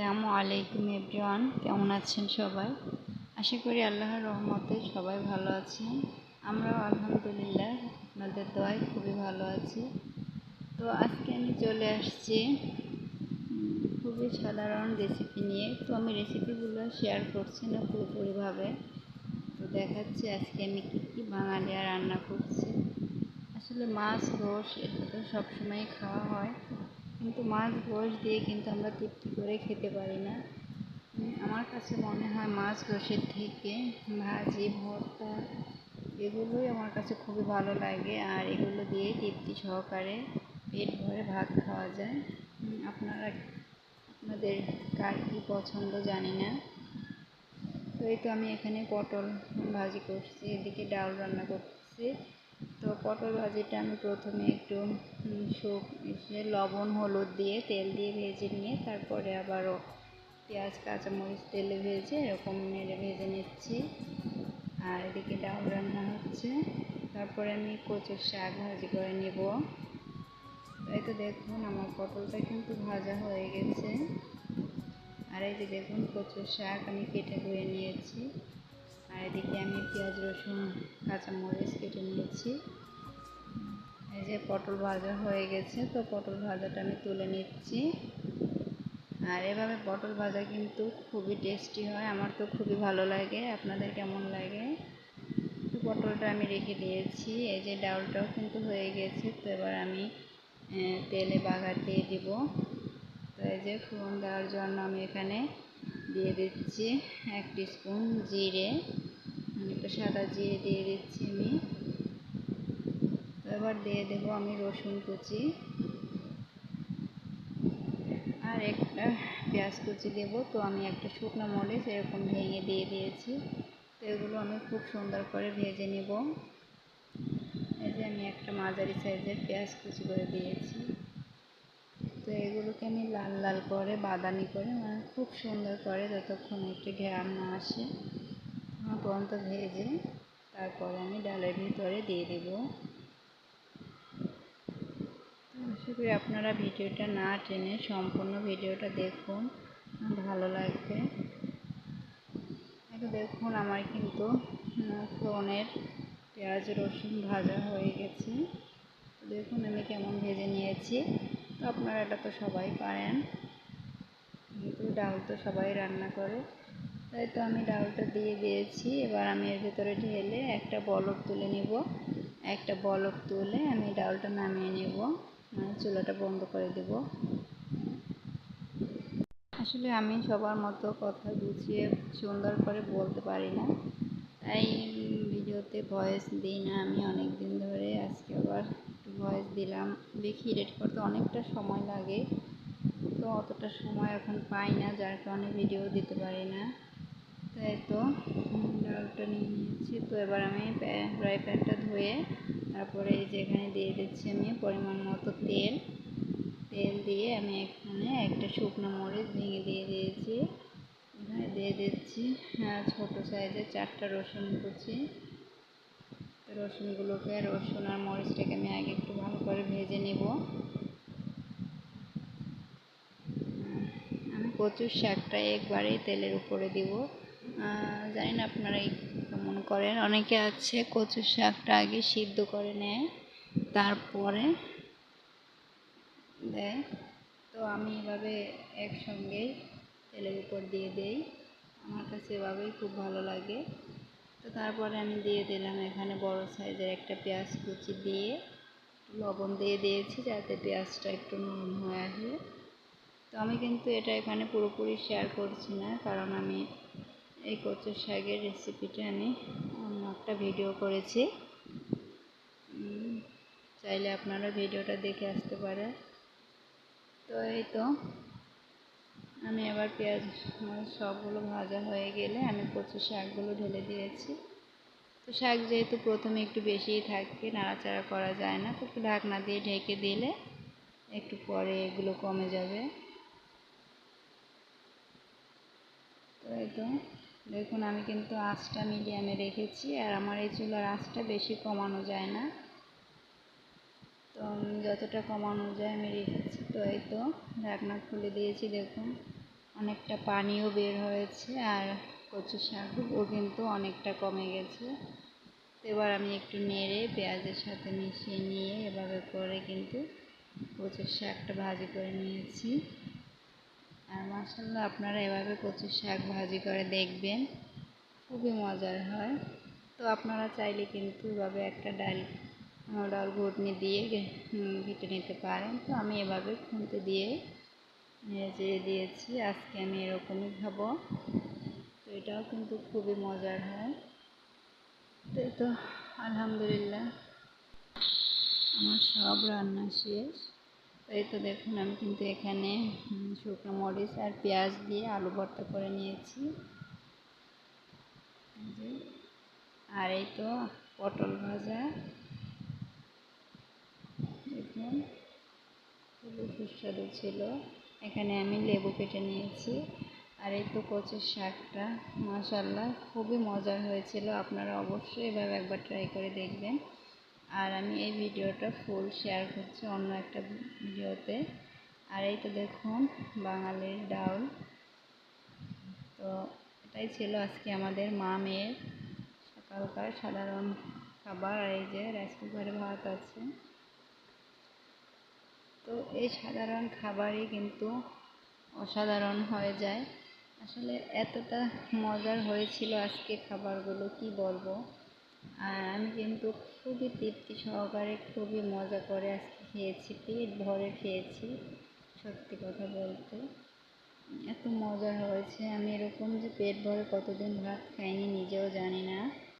আসসালামু আলাইকুম এভরিওয়ান, কেমন আছেন সবাই? আশা করি আল্লাহর রহমতে সবাই ভালো আছেন। আমরাও আলহামদুলিল্লাহ আপনাদের দোয়ায় খুবই ভালো আছি। তো আজকে আমি চলে আসছি খুবই সাধারণ রেসিপি নিয়ে। তো আমি রেসিপিগুলো শেয়ার করছি না পুরোপুরিভাবে। তো দেখাচ্ছি আজকে আমি কী কী বাঙালিয়া রান্না করছি। আসলে মাছ, রোস, এটা তো সবসময় খাওয়া হয়। কিন্তু মাছ রস দিয়ে কিন্তু আমরা তৃপ্তি করে খেতে পারি না। আমার কাছে মনে হয় মাছ রসের থেকে ভাজি, ভর্তা এগুলোই আমার কাছে খুবই ভালো লাগে আর এগুলো দিয়ে তৃপ্তি সহকারে পেট ভরে ভাত খাওয়া যায়। আপনারা আপনাদের কার কী পছন্দ জানি না। তো এই তো আমি এখানে পটল ভাজি করছি, এদিকে ডাল রান্না করছি। তো পটল ভাজিটা আমি প্রথমে একটু এসে লবণ, হলুদ দিয়ে তেল দিয়ে ভেজে নিয়ে তারপরে আবারও পেঁয়াজ, কাঁচামরিচ, তেলে ভেজে এরকম নেড়ে ভেজে নিচ্ছি। আর এদিকে ডাল রান্না হচ্ছে। তারপরে আমি কচুর শাক ভাজি করে নেব। এই তো দেখুন আমার পটলটা কিন্তু ভাজা হয়ে গেছে। আর এই যে দেখুন কচুর শাক আমি কেটে ধুয়ে নিয়েছি। আর এদিকে আমি পেঁয়াজ, রসুন, কাঁচামরিচ কেটে নিয়েছি। এই যে পটল ভাজা হয়ে গেছে, তো পটল ভাজাটা আমি তুলে নিচ্ছি। আর এভাবে পটল ভাজা কিন্তু খুবই টেস্টি হয়, আমার তো খুবই ভালো লাগে। আপনাদের কেমন লাগে? তো পটলটা আমি রেখে দিয়েছি, এই যে ডাউলটাও কিন্তু হয়ে গেছে, তো এবার আমি তেলে বাগার দিয়ে দিব। তো এই যে ফোড়ন দেওয়ার জন্য আমি এখানে দিয়ে দিচ্ছি এক স্পুন জিরে। একটা সাদা জিরে দিয়ে দিচ্ছি আমি। এবার দিয়ে দেবো আমি রসুন কুচি। আর একটা পেঁয়াজ কুচি দেবো। তো আমি একটা শুকনো মরিচ এরকম ভেঙে দিয়ে দিয়েছি। তো এগুলো আমি খুব সুন্দর করে ভেজে নেব। এই যে আমি একটা মাঝারি সাইজের পেঁয়াজ কুচি করে দিয়েছি। তো এগুলোকে আমি লাল লাল করে বাদামি করে মানে খুব সুন্দর করে যতক্ষণ একটু ঘ্রাণ না আসে। পর্যন্ত ভেজে তারপরে আমি ডালের ভিতরে দিয়ে দেব। আশা করি আপনারা ভিডিওটা না টেনে সম্পূর্ণ ভিডিওটা দেখুন। ভালো লাগবে। দেখুন, আমার কিন্তু ফোনের পেঁয়াজ রসুন ভাজা হয়ে গেছে। দেখুন আমি কেমন ভেজে নিয়েছি। তো আপনারা এটা তো সবাই পারেন। কিন্তু ডাল তো সবাই রান্না করে। তাই তো আমি ডালটা দিয়ে দিয়েছি, এবার আমি এর ভিতরে ঢেলে একটা বলক তুলে নিব। একটা বলক তুলে আমি ডালটা নামিয়ে নেব চুলাটা বন্ধ করে দেব। আসলে আমি সবার মতো কথা গুছিয়ে সুন্দর করে বলতে পারি না। তাই ভিডিওতে ভয়েস দিই না, আমি অনেক দিন ধরে আজকে আবার একটু ভয়েস দিলাম। দেখি এডিট করতে অনেকটা সময় লাগে, তো অতটা সময় এখন পাই না, যার কারণে ভিডিও দিতে পারি না। তাই তো ডালটা নিয়ে নিয়েছি। তো এবার আমি ফ্রাই প্যানটা ধুয়ে তারপরে এই যে এখানে দিয়ে দিচ্ছি আমি পরিমাণ মতো তেল। তেল দিয়ে আমি এখানে একটা শুকনো মরিচ ভেঙে দিয়ে দিয়েছি। এখানে দিয়ে দিচ্ছি ছোট সাইজের চারটা রসুন কুচি। রসুনগুলোকে, রসুন আর মরিচটাকে আমি আগে একটু ভালো করে ভেজে নেব। আমি কচুর শাকটা একবারেই তেলের উপরে দিব। জানি না আপনারা কেমন করেন। অনেকে আছে কচুর শাকটা আগে সিদ্ধ করে নেয়, তারপরে দেয়। তো আমি এভাবে একসঙ্গেই তেলের উপর দিয়ে দেই। আমার কাছে এভাবেই খুব ভালো লাগে। তো তারপরে আমি দিয়ে দিলাম এখানে বড় সাইজের একটা পেঁয়াজ কুচি দিয়ে লবণ দিয়ে দিয়েছি যাতে পেঁয়াজটা একটু নরম হয়ে আসে। তো আমি কিন্তু এটা এখানে পুরোপুরি শেয়ার করছি না, কারণ আমি এই কচুর শাকের রেসিপিটা আমি অন্য একটা ভিডিও করেছি। চাইলে আপনারা ভিডিওটা দেখে আসতে পারেন। তো এই তো, আমি আবার পেঁয়াজ সবগুলো ভাজা হয়ে গেলে আমি কচুর শাকগুলো ঢেলে দিয়েছি। তো শাক যেহেতু প্রথমে একটু বেশিই থাকে, নাড়াচাড়া করা যায় না, তো ঢাকনা দিয়ে ঢেকে দিলে একটু পরে এগুলো কমে যাবে। তো এই তো দেখুন, আমি কিন্তু আঁচটা মিডিয়ামে রেখেছি আর আমার এই চুলার আঁচটা বেশি কমানো যায় না। তো যতটা কমানো যায় আমি রেখেছি। তো এই তো ঢাকনা খুলে দিয়েছি, দেখুন। অনেকটা পানিও বের হয়েছে আর কচু শাকও কিন্তু অনেকটা কমে গেছে। এবার আমি একটু নেড়ে পেঁয়াজের সাথে মিশিয়ে নিয়ে এভাবে করে কিন্তু কচুর শাকটা ভাজি করে নিয়েছি। আর মাসাল্লাহ আপনারা এভাবে কচুর শাক ভাজি করে দেখবেন, খুবই মজার হয়। তো আপনারা চাইলে কিন্তু এভাবে একটা ডাল ডাল ঘুটনি দিয়ে ঘেটে নিতে পারেন। তো আমি এভাবে খুঁতে দিয়ে নেড়ে দিয়েছি, আজকে আমি এরকমই খাব। তো এটাও কিন্তু খুবই মজার হয়। তো তো, আলহামদুলিল্লাহ। আমার সব রান্না শেষ। এই তো দেখুন, আমি কিন্তু এখানে শুকনো মরিচ আর পেঁয়াজ দিয়ে আলু ভর্তা করে নিয়েছি। আর এই তো পটল ভাজা। দেখুন, খুবই সুস্বাদু ছিল। এখানে আমি লেবু কেটে নিয়েছি। আর এই তো কচুর শাকটা মাশাল্লাহ খুবই মজার হয়েছিল। আপনারা অবশ্যই এভাবে একবার ট্রাই করে দেখবেন। আর আমি এই ভিডিওটা ফুল শেয়ার করছি অন্য একটা ভিডিওতে। আর এই তো দেখুন, বাঙালির ডাউল। তো এটাই ছিল আজকে আমাদের মা মেয়ের সকালকার সাধারণ খাবার, আর এই যে রাইস কুকারে ভাত আছে। তো এই সাধারণ খাবারই কিন্তু অসাধারণ হয়ে যায়। আসলে এতটা মজার হয়েছিল আজকে খাবারগুলো, কি বলব? আর আমি কিন্তু খুবই তৃপ্তি সহকারে, খুবই মজা করে আজকে খেয়েছি, পেট ভরে খেয়েছি, সত্যি কথা বলতে। এত মজা হয়েছে, আমি এরকম যে পেট ভরে কতদিন ভাত খাইনি নিজেও জানি না।